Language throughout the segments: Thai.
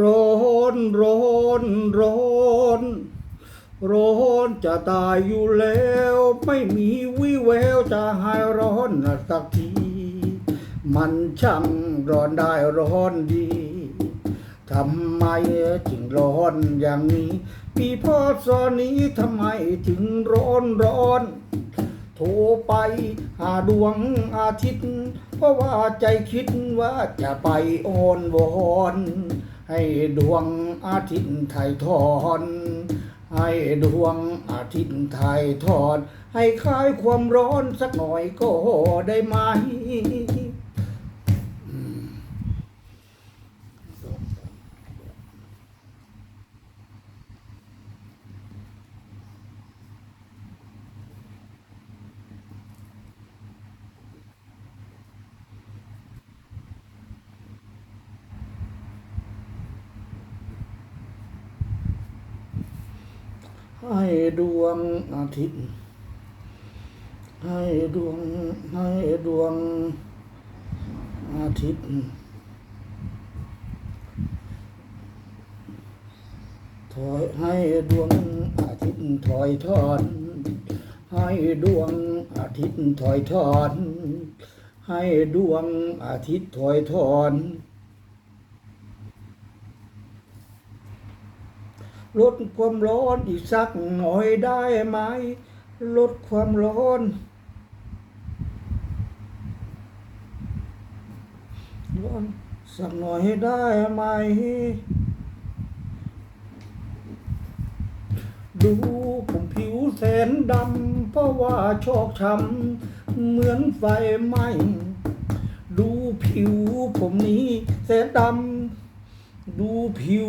ร้อนร้อนร้อนร้อนจะตายอยู่แล้ว ไม่มีวิแววจะหายร้อนสักที มันช่างร้อนได้ร้อนดีทำไมจึงร้อนอย่างนี้ ปีพอสอนี้ทำไมถึงร้อนร้อน โทรไปหาดวงอาทิตย์ เพราะว่าใจคิดว่าจะไปโอนวอนให้ดวงอาทิตย์ไทยทอนให้ดวงอาทิตย์ไทยทอด ให้คลายความร้อนสักหน่อยก็ได้ไหม ให้ดวงอาทิตย์ ให้ดวงให้ดวงอาทิตย์ ถอยให้ดวงอาทิตย์ถอยทอน ให้ดวงอาทิตย์ถอยทอน ให้ดวงอาทิตย์ถอยทอน ลดความร้อนอีกสักหน่อยได้ไหม ลดความร้อน ร้อนสักหน่อยได้ไหม ดูผมผิวแสนดำ เพราะว่าชอกช้ำเหมือนไฟไหม้ดูผิวผมนี้แสนดำ ดูผิว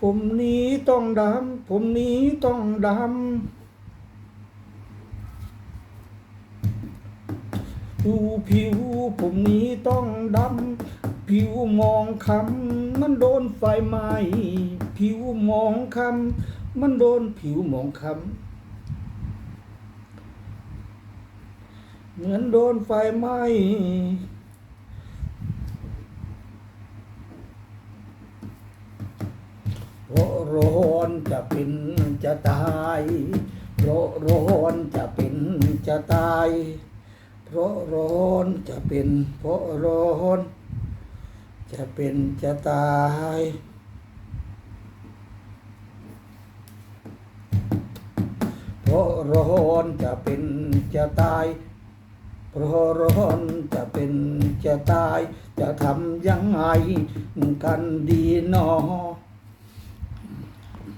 ผมนี้ต้องดำ ผมนี้ต้องดำดูผิวผมนี้ต้องดำ ผิวมองคำมันโดนไฟไหม้ผิวมองคำมันโดนผิวมองคำเหมือนโดนไฟไหม้ เพ ราะร้อนจะเป็นจะตายเพราะร้อนจะเป็นจะตายเพราะร้อนจะเป็นเพราะร้อนจะเป็นจะตายเพราะร้อนจะเป็นจะตายเพราะร้อนจะเป็นจะตาย จะทำยังไงกันดีนอ